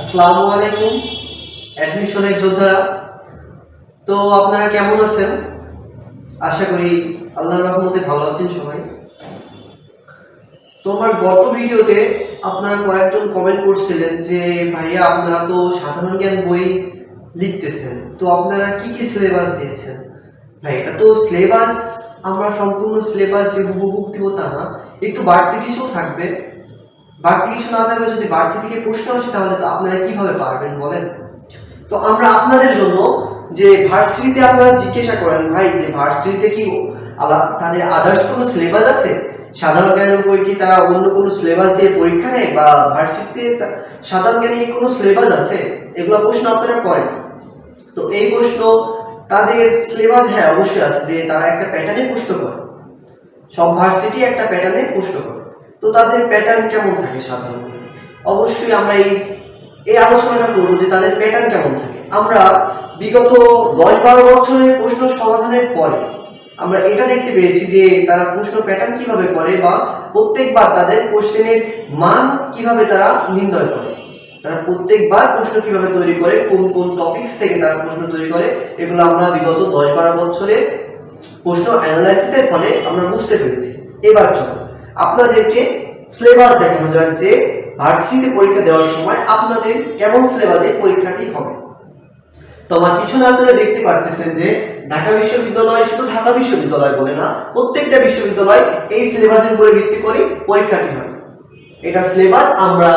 আসসালামু আলাইকুম অ্যাডমিশনের যোদ্ধারা। তো আপনারা কেমন আছেন? আশা করি আল্লাহর রহমতে ভালো আছেন সবাই। তো আমার গত ভিডিওতে আপনারা কয়েকজন কমেন্ট করছিলেন যে, ভাইয়া, আপনারা তো সাধারণ জ্ঞান বই লিখতেছেন, তো আপনারা কি কি সিলেবাস দিয়েছেন? ভাই, এটা তো সিলেবাস আমরা সম্পূর্ণ সিলেবাস যে হুবহু দিব তা না, একটু বাড়তি কিছু থাকবে। বাড়তি কিছু না থাকলে যদি বাড়তি থেকে প্রশ্ন আসে, তাহলে তো আপনারা কীভাবে পারবেন বলেন? তো আমরা আপনাদের জন্য যে ভার্সিটিতে আপনারা জিজ্ঞাসা করেন, ভাই, যে ভার্সিটিতে কি তাদের আদার্স কোনো সিলেবাস আছে? সাধারণ জ্ঞানের উপর কি তারা অন্য কোনো সিলেবাস দিয়ে পরীক্ষা নেয়? বা ভার্সিটিতে সাধারণ জ্ঞানে কি কোনো সিলেবাস আছে? এগুলো প্রশ্ন আপনারা করেন। তো এই প্রশ্ন তাদের সিলেবাস হ্যাঁ অবশ্যই আছে, যে তারা একটা প্যাটার্নে প্রশ্ন করে। সব ভার্সিটি একটা প্যাটার্নে প্রশ্ন করে। তো তাদের প্যাটার্ন কেমন থাকে সাধারণত? অবশ্যই আমরা এই এই আলোচনাটা করব যে তাদের প্যাটার্ন কেমন থাকে। আমরা বিগত দশ বারো বছরের প্রশ্ন সমাধানের পরে আমরা এটা দেখতে পেয়েছি যে তারা প্রশ্ন প্যাটার্ন কীভাবে করে বা প্রত্যেকবার তাদের কোশ্চেনের মান কীভাবে তারা নির্ণয় করে। তারা প্রত্যেকবার প্রশ্ন কীভাবে তৈরি করে, কোন কোন টপিকস থেকে তারা প্রশ্ন তৈরি করে, এগুলো আমরা বিগত দশ বারো বছরে প্রশ্ন অ্যানালাইসিসের ফলে আমরা বুঝতে পেরেছি। এবার চলো। আপনাদেরকে সিলেবাস দেখানো যাক যে ভার্সিটিতে পরীক্ষা দেওয়ার সময় আপনাদের কেমন সিলেবাসে পরীক্ষাটি হবে। তো আমার পিছনে আপনারা দেখতে পারতেছেন যে ঢাকা বিশ্ববিদ্যালয় শুধু ঢাকা বিশ্ববিদ্যালয় বলে না, প্রত্যেকটা বিশ্ববিদ্যালয় এই সিলেবাসের উপরে ভিত্তি করে পরীক্ষাটি হয়। এটা সিলেবাস আমরা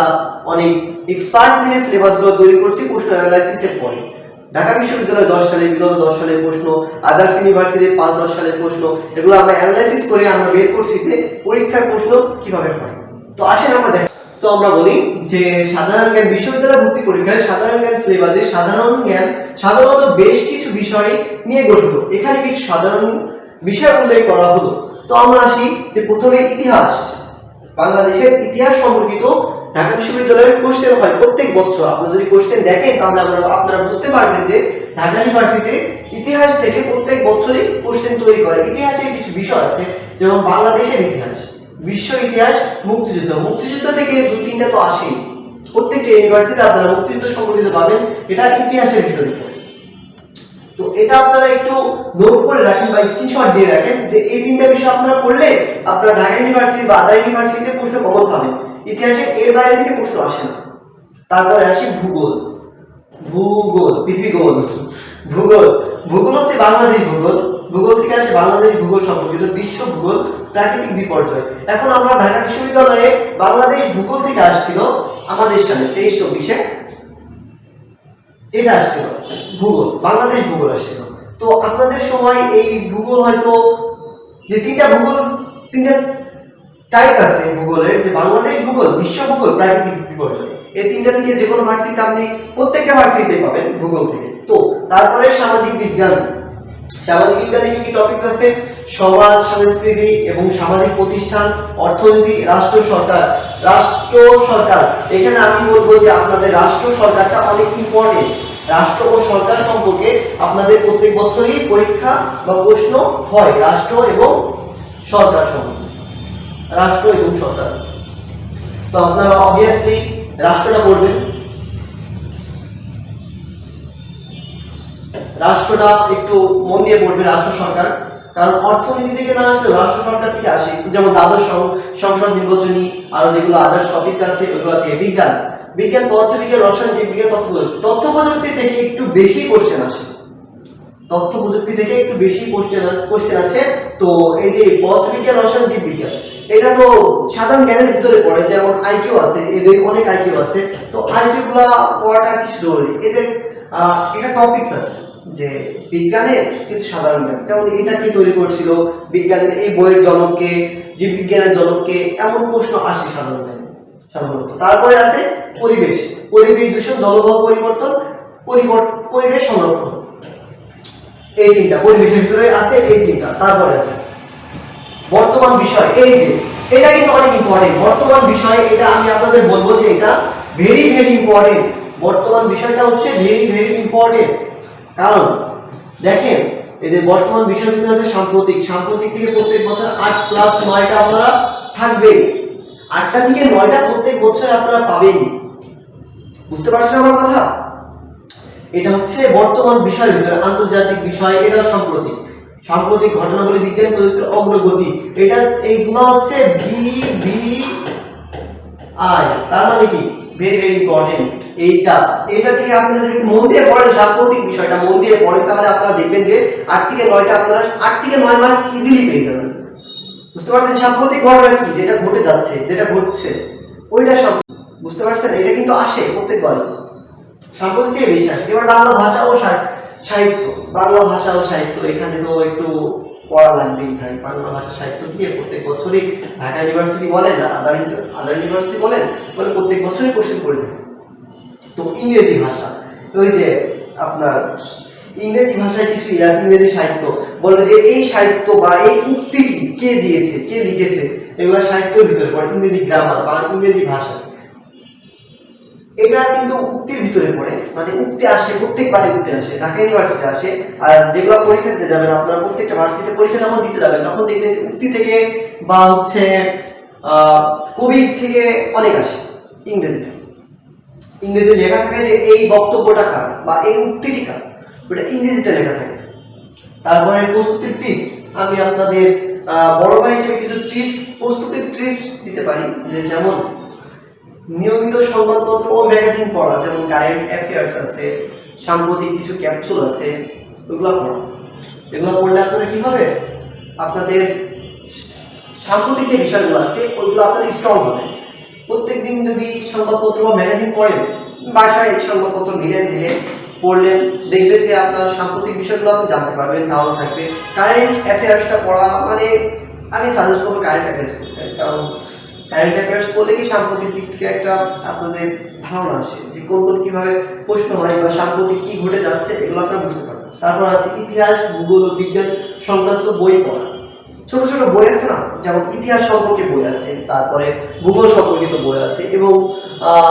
অনেক এক্সপার্ট মিলে সিলেবাসগুলো তৈরি করছি প্রশ্ন অ্যানালাইসিসের পরে। ঢাকা বিশ্ববিদ্যালয় দশ সালে বিগত দশ সালের প্রশ্ন, আদার্স ইউনিভার্সিটির পাঁচ দশ সালের প্রশ্ন, এগুলো আমরা অ্যানালাইসিস করে আমরা বের করছি যে পরীক্ষার প্রশ্ন কীভাবে হয়। তো আসেন আমরা দেখ। তো আমরা বলি যে সাধারণ জ্ঞান বিশ্ববিদ্যালয় ভর্তি পরীক্ষায় সাধারণ জ্ঞান সিলেবাসে সাধারণ জ্ঞান সাধারণত বেশ কিছু বিষয় নিয়ে গঠিত। এখানে কিছু সাধারণ বিষয় উল্লেখ করা হলো। তো আমরা আসি যে প্রথমে ইতিহাস, বাংলাদেশের ইতিহাস সম্পর্কিত ঢাকা বিশ্ববিদ্যালয়ের কোশ্চেন হয় প্রত্যেক বছর। আপনারা যদি কোশ্চেন দেখেন, তাহলে আপনারা আপনারা বুঝতে পারবেন যে ঢাকা ইউনিভার্সিটির ইতিহাস থেকে প্রত্যেক বছরই কোশ্চেন তৈরি করে। ইতিহাসের কিছু বিষয় আছে, যেমন বাংলাদেশের ইতিহাস, বিশ্ব ইতিহাস, মুক্তিযুদ্ধ। মুক্তিযুদ্ধ থেকে দুই, তিনটা তো আসেই। প্রত্যেকটা ইউনিভার্সিটি আপনারা মুক্তিযুদ্ধ সম্পর্কিত পাবেন, এটা ইতিহাসের ভিতরে তো এটা আপনারা একটু নোট করে রাখেন বা স্ক্রিনশট দিয়ে রাখেন যে এই তিনটা বিষয় আপনারা পড়লে আপনারা ঢাকা ইউনিভার্সিটি বা আদার ইউনিভার্সিটিতে প্রশ্ন কমন পাবেন। ইতিহাসে এর বাইরে থেকে প্রশ্ন আসে না। তারপরে আসি ভূগোল। ভূগোল পৃথিবী গোল ভূগোল। ভূগোল হচ্ছে বাংলাদেশ ভূগোল। ভূগোল থেকে আসে বাংলাদেশ ভূগোল সম্পর্কিত বিশ্ব ভূগোল, প্রাকৃতিক বিপর্যয়। এখন আমরা ঢাকা বিশ্ববিদ্যালয়ে বাংলাদেশ ভূগোল থেকে আসছিল আমাদের সামনে, তেইশ চব্বিশে। এটা আসছিল ভূগোল, বাংলাদেশ ভূগোল আসছিল। তো আপনাদের সময় এই ভূগোল হয়তো যে তিনটা ভূগোল, তিনটা টাইপ আছে ভূগোলের যে বাংলাদেশ ভূগোল, বিশ্ব ভূগোল প্রাকৃতিক বিপর্যয় এই তিনটা থেকে যে কোনো ভার্সিটিতে আপনি প্রত্যেকটা ভার্সিটিতে পাবেন ভূগোল থেকে। তো, তারপরে সামাজিক বিজ্ঞান। সামাজিক বিজ্ঞানে কি কি টপিকস আছে? সমাজ, সংস্কৃতি এবং সামাজিক প্রতিষ্ঠান, অর্থনীতি, রাষ্ট্র সরকার। রাষ্ট্র সরকার। এখানে আমি বলব যে আপনাদের রাষ্ট্র সরকারটা অনেক ইম্পর্টেন্ট রাষ্ট্র ও সরকার সম্পর্কে আপনাদের প্রত্যেক বছরই পরীক্ষা বা প্রশ্ন হয় রাষ্ট্র এবং সরকার সম্পর্কে। রাষ্ট্র এবং সরকার। তো আপনারা অবভিয়াসলি রাষ্ট্রটা পড়বেন। রাষ্ট্রটা একটু মন দিয়ে পড়বে রাষ্ট্র সরকার। কারণ অর্থনীতি থেকে না আসলেও রাষ্ট্র সরকার থেকে আসে। যেমন দ্বাদশ সংসদ নির্বাচনী, আরও যেগুলো আদার্স টপিক আছে, ওগুলো দিয়ে বিজ্ঞান। বিজ্ঞান পদার্থ বিজ্ঞান রসায়ন জীব বিজ্ঞান, তথ্য প্রযুক্তি। তথ্য প্রযুক্তি থেকে একটু বেশি কোশ্চেন আসে। তথ্য প্রযুক্তি থেকে একটু বেশি কোশ্চেন কোশ্চেন আছে তো এই যে পদার্থ বিজ্ঞান রসায়ন জীব বিজ্ঞান এটা তো সাধারণ জ্ঞানের ভিতরে পড়ে, যেমন আইকিউ আছে, এদের অনেক আইকিউ আছে। তো আইকিউ গুলা পড়াটা কিছু জরুরি? এদের এটা টপিকস আছে, যে বিজ্ঞানের কিছু সাধারণ জ্ঞান। যেমন এটা কি তৈরি করছিল? বিজ্ঞানের এই বইয়ের জনককে, জীববিজ্ঞানের জনককে এমন প্রশ্ন আসে সাধারণ জ্ঞানে, সাধারণত। তারপরে আছে পরিবেশ। পরিবেশ দূষণ, জলবায়ু পরিবর্তন, পরিবর- পরিবেশ সংরক্ষণ। এই তিনটা, পরিবেশের ভিতরে আছে এই তিনটা, তারপরে আছে বর্তমান বিষয়, এই যে, এটা কিন্তু অনেক ইম্পর্টেন্ট বর্তমান বিষয়, এটা আমি আপনাদের বলব যে এটা ভেরি ভেরি ইম্পর্টেন্ট বর্তমান বিষয়টা হচ্ছে ভেরি ভেরি ইম্পর্টেন্ট কারণ, দেখেন, এই যে বর্তমান বিষয় ভিতরে আছে সাম্প্রতিক। সাম্প্রতিক থেকে প্রত্যেক বছর আট প্লাস নয়টা আপনারা থাকবে। আটটা থেকে নয়টা প্রত্যেক বছর আপনারা পাবেন। বুঝতে পারছেন আমার কথা? এটা হচ্ছে বর্তমান বিষয়ের ভিতরে, আন্তর্জাতিক বিষয়, এটা সাম্প্রতিক। সাম্প্রতিক ঘটনাবলী বিজ্ঞান প্রযুক্তির অগ্রগতি। এটা এইগুলো হচ্ছে ভি ভি আই তার মানে কি? ভেরি ভেরি ইম্পর্টেন্ট এইটা এইটা থেকে আপনারা যদি মন দিয়ে পড়েন সাম্প্রতিক বিষয়টা, মন দিয়ে পড়েন, তাহলে আপনারা দেখবেন যে আট থেকে নয়টা আপনারা আট থেকে নয় মার্ক ইজিলি পেয়ে যাবেন। বুঝতে পারছেন সাম্প্রতিক ঘটনা কি? যেটা ঘটে যাচ্ছে, যেটা ঘটছে, ওইটা সব বুঝতে পারছেন? এটা কিন্তু আসে প্রত্যেকবারই সাম্প্রতিক থেকে বেশি আসে। এবার বাংলা ভাষা ও সাহিত্য, বাংলা ভাষা ও সাহিত্য। এখানে তো একটু পড়া লাগবেই ভাই। বাংলা ভাষা সাহিত্য দিয়ে প্রত্যেক বছরই ঢাকা ইউনিভার্সিটি বলেন না আদার আদার ইউনিভার্সিটি বলেন, বলে প্রত্যেক বছরই কোশ্চেন করে থাকে। তো ইংরেজি ভাষা, ওই যে আপনার ইংরেজি ভাষায় কিছু ইংরেজি সাহিত্য, বলে যে এই সাহিত্য বা এই উক্তিটি কে দিয়েছে, কে লিখেছে, এগুলো সাহিত্যের ভিতরে পড়ে ইংরেজি গ্রামার বা ইংরেজি ভাষা। এটা কিন্তু উক্তির ভিতরে পড়ে মানে উক্তি আসে প্রত্যেকবারে উক্তি আসে ঢাকা ইউনিভার্সিটি আসে আর যেগুলো পরীক্ষা দিতে যাবেন আপনারা প্রত্যেকটা ভার্সিটিতে পরীক্ষা যখন দিতে যাবেন তখন দেখবেন উক্তি থেকে বা হচ্ছে আহ, কবি থেকে অনেক আসে ইংরেজিতে। ইংরেজি লেখা থাকে যে এই বক্তব্যটা কার বা এই উক্তিটি কার? ওটা ইংরেজিতে লেখা থাকে। তারপরে প্রস্তুতির টিপস আমি আপনাদের বড় ভাই হিসেবে কিছু টিপস প্রস্তুতির টিপস দিতে পারি। যে যেমন নিয়মিত সংবাদপত্র ও ম্যাগাজিন পড়া, যেমন কারেন্ট অ্যাফেয়ার্স আছে, সাম্প্রতিক কিছু ক্যাপসুল আছে ওগুলো পড়া। এগুলো পড়লে আপনারা কি হবে? আপনাদের সাম্প্রতিক যে বিষয়গুলো আছে, ওইগুলো আপনার স্ট্রং হবে। প্রত্যেকদিন যদি সংবাদপত্র বা ম্যাগাজিন পড়েন, বাসায় সংবাদপত্র নিলেন নিলেন পড়লেন, দেখবেন যে আপনার সাম্প্রতিক বিষয়গুলো আপনি জানতে পারবেন তাহলে থাকবে। কারেন্ট অ্যাফেয়ার্সটা পড়া মানে আমি সাজেস্ট করব কারেন্ট অ্যাফেয়ার্স করতে কারণ কারেন্ট অ্যাফেয়ার্স বলে কি সাম্প্রতিক দিক থেকে একটা আপনাদের ধারণা আসে যে কোন কোন কীভাবে প্রশ্ন হয় বা সাম্প্রতিক কি ঘটে যাচ্ছে, এগুলো আপনারা বুঝতে পারবেন। তারপর আছে ইতিহাস, ভূগোল বিজ্ঞান সংক্রান্ত বই পড়া। ছোট ছোট বই আছে না? যেমন ইতিহাস সম্পর্কে বই আছে, তারপরে ভূগোল সম্পর্কিত বই আছে এবং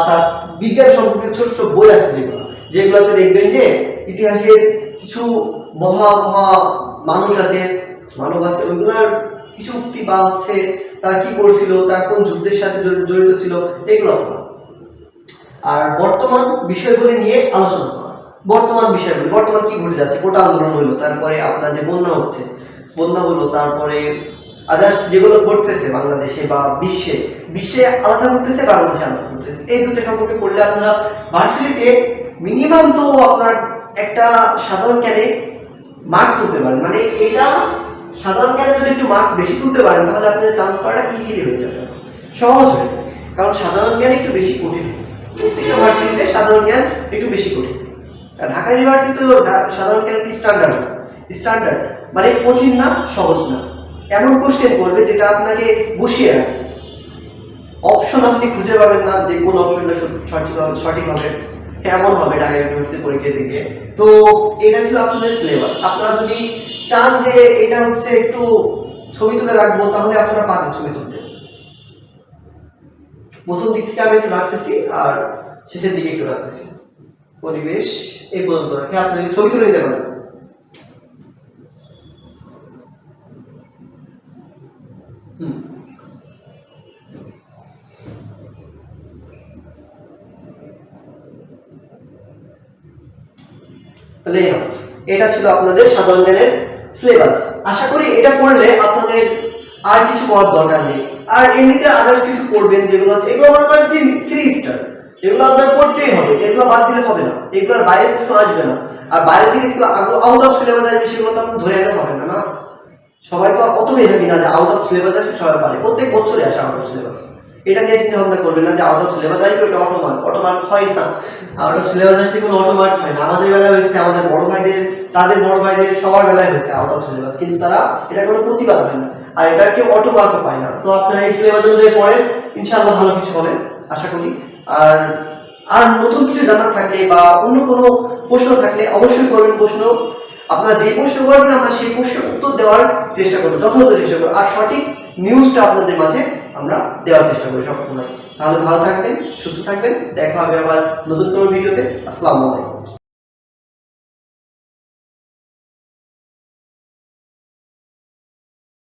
তার বিজ্ঞান সম্পর্কিত ছোট ছোট বই আছে যেগুলো। যেগুলোতে দেখবেন যে ইতিহাসের কিছু মহা মহা মানুষ আছে, মানব আছে, ওইগুলার কিছু উক্তি বা হচ্ছে তারা কি করছিল, তার কোন যুদ্ধের সাথে জড়িত ছিল, এগুলো আর বর্তমান বিষয়গুলি নিয়ে আলোচনা করা। বর্তমান বিষয়গুলি, বর্তমান কি ঘটে যাচ্ছে, কোটা আন্দোলন হলো তারপরে আপনার যে বন্যা হচ্ছে, বন্যা হলো, তারপরে আদার্স যেগুলো ঘটতেছে বাংলাদেশে বা বিশ্বে বিশ্বে আলাদা ঘটতেছে, বাংলাদেশে আলাদা ঘটতেছে। এই দুটো সম্পর্কে পড়লে আপনারা ভার্সিটিতে মিনিমাম তো আপনার একটা সাধারণ জ্ঞানে মার্ক তুলতে পারেন। মানে এটা সাধারণ জ্ঞানে যদি একটু মার্ক বেশি তুলতে পারেন, তাহলে আপনার চান্স পাওয়াটা ইজিলি হয়ে যাবে। সহজ হয়ে যাবে। কারণ সাধারণ জ্ঞান একটু বেশি কঠিন। প্রত্যেকটা ভার্সিটিতে সাধারণ জ্ঞান একটু বেশি কঠিন। আর ঢাকা ইউনিভার্সিটি তো সাধারণ জ্ঞান একটু স্ট্যান্ডার্ড স্ট্যান্ডার্ড মানে কঠিন না, সহজ না। এমন কোশ্চেন করবে যেটা আপনাকে বসিয়ে রাখবে। অপশন আপনি খুঁজে পাবেন না যে কোন অপশনটা সঠিক হবে সঠিক হবে। এমন হবে ঢাকা ইউনিভার্সিটি পরীক্ষা থেকে। তো এটা ছিল আপনাদের সিলেবাস আপনারা যদি চান যে এটা হচ্ছে একটু ছবি তুলে রাখব, তাহলে আপনারা পাবেন ছবি তুলতে। প্রথম দিক থেকে আমি একটু রাখতেছি, আর শেষের দিকে একটু রাখতেছি। পরিবেশ এই পর্যন্ত রাখে আপনাকে ছবি তুলে নিতে পারেন। হুম। তাহলে এটা ছিল আপনাদের সাধারণ জ্ঞানের সিলেবাস আশা করি এটা পড়লে আপনাদের আর কিছু পড়ার দরকার নেই। আর এমনিতে আদার্স কিছু পড়বেন যেগুলো আছে, এগুলো মনে করেন থ্রি স্টার এগুলো আপনার পড়তেই হবে, এগুলো বাদ দিলে হবে না। এগুলোর বাইরে প্রশ্ন আসবে না। আর বাইরে থেকে যেগুলো আউট অফ সিলেবাস আসবে, সেগুলো তো ধরে আনলে হবে না না? সবাই তো অত মেধাবী না যে আউট অফ সিলেবাস আসবে, সবাই পারে। প্রত্যেক বছরই আসে আউট অফ সিলেবাস এটা নিয়ে চিন্তা ভাবনা করবেন না যে আউট অফ সিলেবাস আসবে ওটা অটোমান অটোমার্ক হয় না। আউট অফ সিলেবাস আসলে কোনো অটোমার্ক হয় না। আমাদের বেলায় হয়েছে, আমাদের বড় ভাইদের, তাদের বড় ভাইদের সবার বেলায় হয়েছে আউট অফ সিলেবাস কিন্তু তারা এটা কোনো প্রতিবাদ হয় না। আর এটা কেউ অটোমার্কও পায় না। তো আপনারা এই সিলেবাস অনুযায়ী পড়েন, ইনশাআল্লাহ ভালো কিছু হবে, আশা করি। আর আর নতুন কিছু জানার থাকলে বা অন্য কোনো প্রশ্ন থাকলে অবশ্যই করবেন প্রশ্ন। আপনারা যে প্রশ্ন করবেন, আমরা সেই প্রশ্নের উত্তর দেওয়ার চেষ্টা করব, যথাযথ চেষ্টা করব। আর সঠিক নিউজটা আপনাদের মাঝে আমরা দেওয়ার চেষ্টা করি সবসময় তাহলে ভালো থাকবেন, সুস্থ থাকবেন। দেখা হবে আবার নতুন কোনো ভিডিওতে। আসসালামু আলাইকুম।